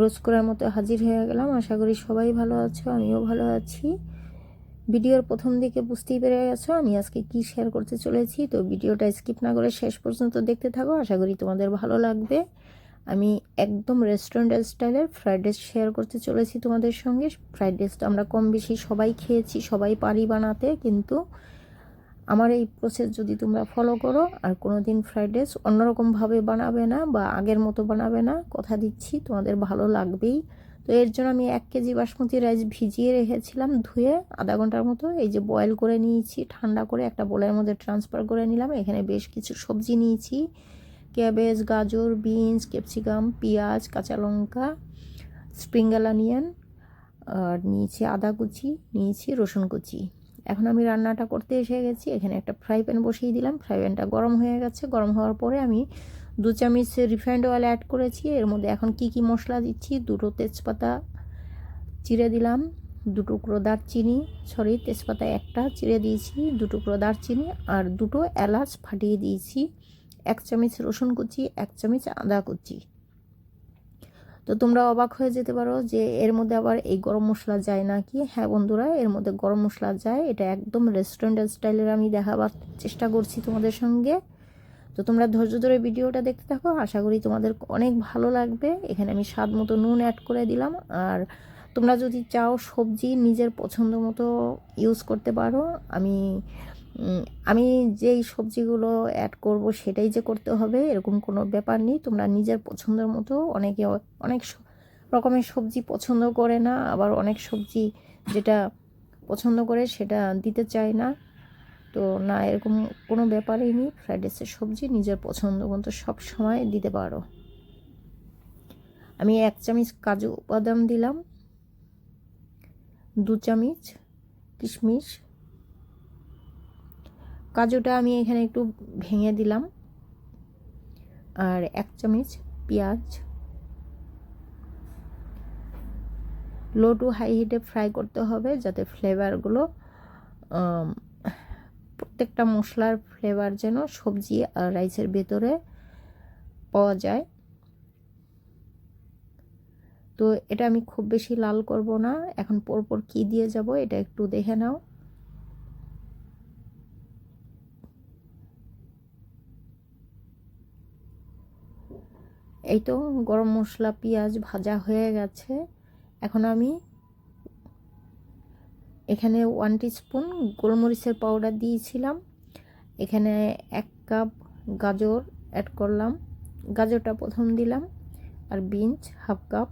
রোজ করার মতো হাজির হয়ে গেলাম। আশা করি সবাই ভালো আছো, আমিও ভালো আছি। ভিডিওর প্রথম দিকে বুঝতেই পেরে গেছো আমি আজকে কি শেয়ার করতে চলেছি। তো ভিডিওটা স্কিপ না করে শেষ পর্যন্ত দেখতে থাকো। আশা করি তোমাদের ভালো লাগবে। আমি একদম রেস্টুরেন্ট স্টাইলের ফ্রাইড রাইস শেয়ার করতে চলেছি তোমাদের সঙ্গে। ফ্রাইড রাইসটা আমরা কম বেশি সবাই খেয়েছি, সবাই পারি বানাতে। কিন্তু আমার এই প্রসেস যদি তোমরা ফলো করো, আর কোনো দিন ফ্রাইড রাইস অন্যরকমভাবে বানাবে না বা আগের মতো বানাবে না, কথা দিচ্ছি, তোমাদের ভালো লাগবেই। তো এর জন্য আমি এক কেজি বাসমতি রাইস ভিজিয়ে রেখেছিলাম, ধুয়ে আধা ঘণ্টার মতো এই যে বয়েল করে নিয়েছি, ঠান্ডা করে একটা বোলের মধ্যে ট্রান্সফার করে নিলাম। এখানে বেশ কিছু সবজি নিয়েছি ক্যাবেজ গাজর বিনস ক্যাপসিকাম পেঁয়াজ, কাঁচা লঙ্কা স্প্রিঙ্গেল অনিয়ন আর নিয়েছি আদা কুচি, নিয়েছি রসুন কুচি। এখন আমি রান্নাটা করতে এসে গেছি। এখানে একটা ফ্রাই প্যান বসিয়ে দিলাম। ফ্রাই প্যানটা গরম হয়ে গেছে। গরম হওয়ার পরে আমি দু চামচ রিফাইন্ড অয়েল অ্যাড করেছি। এর মধ্যে এখন কি কি মশলা দিচ্ছি? দুটো তেজপাতা চিড়ে দিলাম, দু টুকরো দারচিনি সরি তেজপাতা একটা চিড়ে দিয়েছি, দু টুকরো দারচিনি আর দুটো এলাচ ফাটিয়ে দিয়েছি। এক চামচ রসুন কুচি, এক চামচ আদা কুচি। তো তোমরা অবাক হয়ে যেতে পারো যে এর মধ্যে আবার এই গরম মশলা যায় নাকি? হ্যাঁ বন্ধুরা, এর মধ্যে গরম মশলা যায়। এটা একদম রেস্টুরেন্ট স্টাইলের আমি দেখাবার চেষ্টা করছি তোমাদের সঙ্গে। তো তোমরা ধৈর্য ধরে ভিডিওটা দেখতে থাকো। আশা করি তোমাদের অনেক ভালো লাগবে। এখানে আমি স্বাদ মতো নুন অ্যাড করে দিলাম। আর তোমরা যদি চাও সবজি নিজের পছন্দ মতো ইউজ করতে পারো, আমি আমি যেই সবজিগুলো অ্যাড করব সেটাই যে করতে হবে, এরকম কোনো ব্যাপার নেই। তোমরা নিজের পছন্দের মতো অনেকে অনেক রকমের সবজি পছন্দ করে না, আবার অনেক সবজি যেটা পছন্দ করে সেটা দিতে চায় না। তো না, এরকম কোনো ব্যাপারই নেই। ফ্রাইড রাইসের সবজি নিজের পছন্দ মতো সব সময় দিতে পারো। আমি এক চামচ কাজু বাদাম দিলাম, দু চামচ কিশমিশ কাজুটা আমি এখানে একটু ভেঙে দিলাম। আর এক চামচ পেঁয়াজ। লো টু হাই হিটে ফ্রাই করতে হবে যাতে ফ্লেভারগুলো প্রত্যেকটা মশলার ফ্লেভার যেন সবজি আর রাইসের ভেতরে পাওয়া যায়। তো এটা আমি খুব বেশি লাল করব না। এখন পরপর কি দিয়ে যাব এটা একটু দেখে নাও। এই তো গরম মশলা, পেঁয়াজ ভাজা হয়ে গেছে। এখন আমি এখানে ওয়ান স্পুন গোলমরিচের পাউডার দিয়েছিলাম। এখানে এক কাপ গাজর অ্যাড করলাম। গাজরটা প্রথম দিলাম আর বিনস হাফ কাপ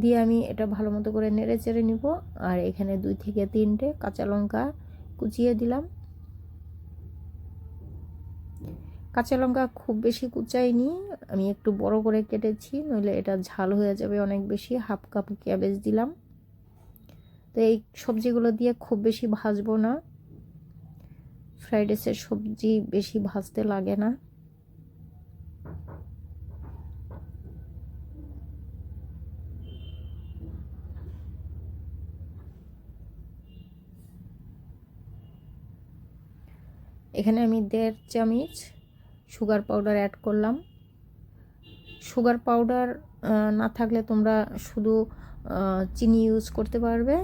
দিয়ে আমি এটা ভালো মতো করে নেড়ে চেড়ে নিব। আর এখানে দুই থেকে তিনটে কাঁচা লঙ্কা কুচিয়ে দিলাম। কাঁচা লঙ্কা খুব বেশি কুচাইনি, আমি একটু বড় করে কেটেছি, নইলে এটা ঝাল হয়ে যাবে অনেক বেশি, হাফ কাপ ক্যাবেজ দিলাম। তো এই সবজিগুলো দিয়ে খুব বেশি ভাজবো না। ফ্রাইড রাইসের সবজি বেশি ভাজতে লাগে না। এখানে আমি দেড় চামচ সুগার পাউডার অ্যাড করলাম। সুগার পাউডার না থাকলে তোমরা শুধু চিনি ইউজ করতে পারবে।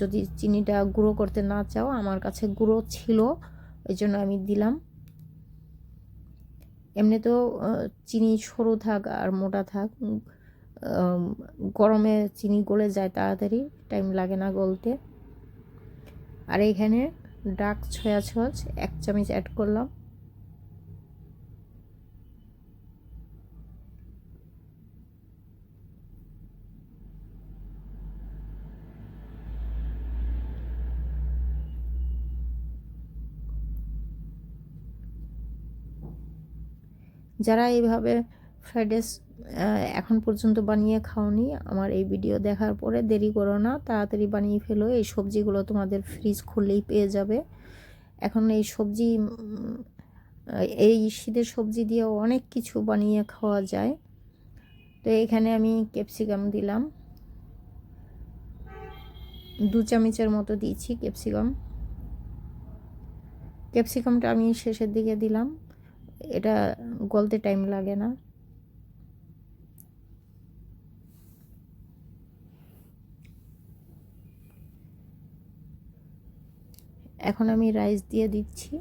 যদি চিনিটা গুঁড়ো করতে না চাও, আমার কাছে গুঁড়ো ছিল, ওই জন্য আমি দিলাম। এমনিতেও চিনি সরু থাক আর মোটা থাক গরমে চিনি গলে যায় তাড়াতাড়ি, টাইম লাগে না গলতে। আর এখানে ডাক ছয়া ছচ এক চামচ অ্যাড করলাম। যারা এইভাবে ফ্রাইড রাইস এখন পর্যন্ত বানিয়ে খাওনি, আমার এই ভিডিও দেখার পরে দেরি করো না, তাড়াতাড়ি বানিয়ে ফেলো। এই সবজিগুলো তোমাদের ফ্রিজ খুললেই পেয়ে যাবে। এখন এই সবজি এই শীতের সবজি দিয়ে অনেক কিছু বানিয়ে খাওয়া যায়। তো এখানে আমি ক্যাপসিকাম দিলাম। দু চামচের মতো দিয়েছি ক্যাপসিকাম ক্যাপসিকামটা আমি শেষের দিকে দিলাম। এটা গলতে টাইম লাগে না। এখন আমি রাইস দিয়ে দিচ্ছি।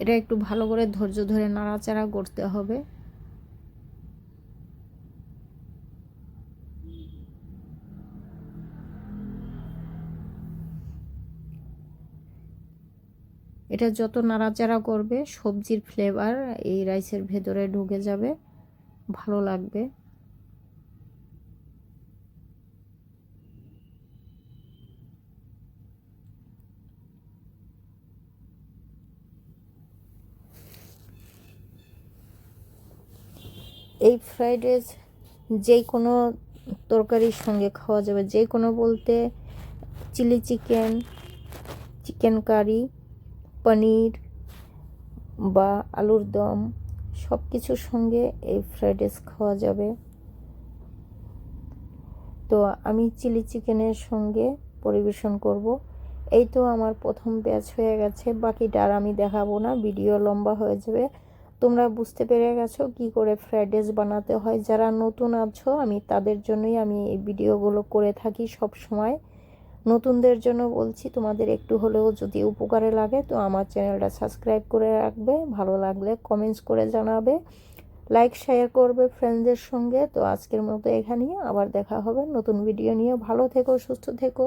এটা একটু ভালো করে ধৈর্য ধরে নাড়াচাড়া করতে হবে। এটা যত নাড়াচাড়া করবে, সবজির ফ্লেভার এই রাইসের ভেতরে ঢুকে যাবে। ভালো লাগবে। এই ফ্রাইড রাইস যে কোনো তরকারির সঙ্গে খাওয়া যাবে। যে কোনো বলতে chilli chicken chicken curry paneer বা আলুর দম সব কিছুর সঙ্গে এই ফ্রাইড রাইস খাওয়া যাবে। তো আমি চিলি চিকেনের সঙ্গে পরিবেশন করব। এই তো আমার প্রথম ব্যাচ হয়ে গেছে বাকিটা আর আমি দেখাবো না, ভিডিও লম্বা হয়ে যাবে। তোমরা বুঝতে পেরে গেছো কি করে ফ্রাইড রাইস বানাতে হয়। যারা নতুন আছো, আমি তাদের জন্যই আমি এই ভিডিওগুলো করে থাকি সব সময় নতুনদের জন্য বলছি, তোমাদের একটু হলেও যদি উপকারে লাগে, তো আমার চ্যানেলটা সাবস্ক্রাইব করে রাখবে। ভালো লাগলে কমেন্টস করে জানাবে। লাইক শেয়ার করবে ফ্রেন্ডসদের সঙ্গে। তো আজকের মতো এখানেই। আবার দেখা হবে নতুন ভিডিও নিয়ে। ভালো থেকো, সুস্থ থেকো।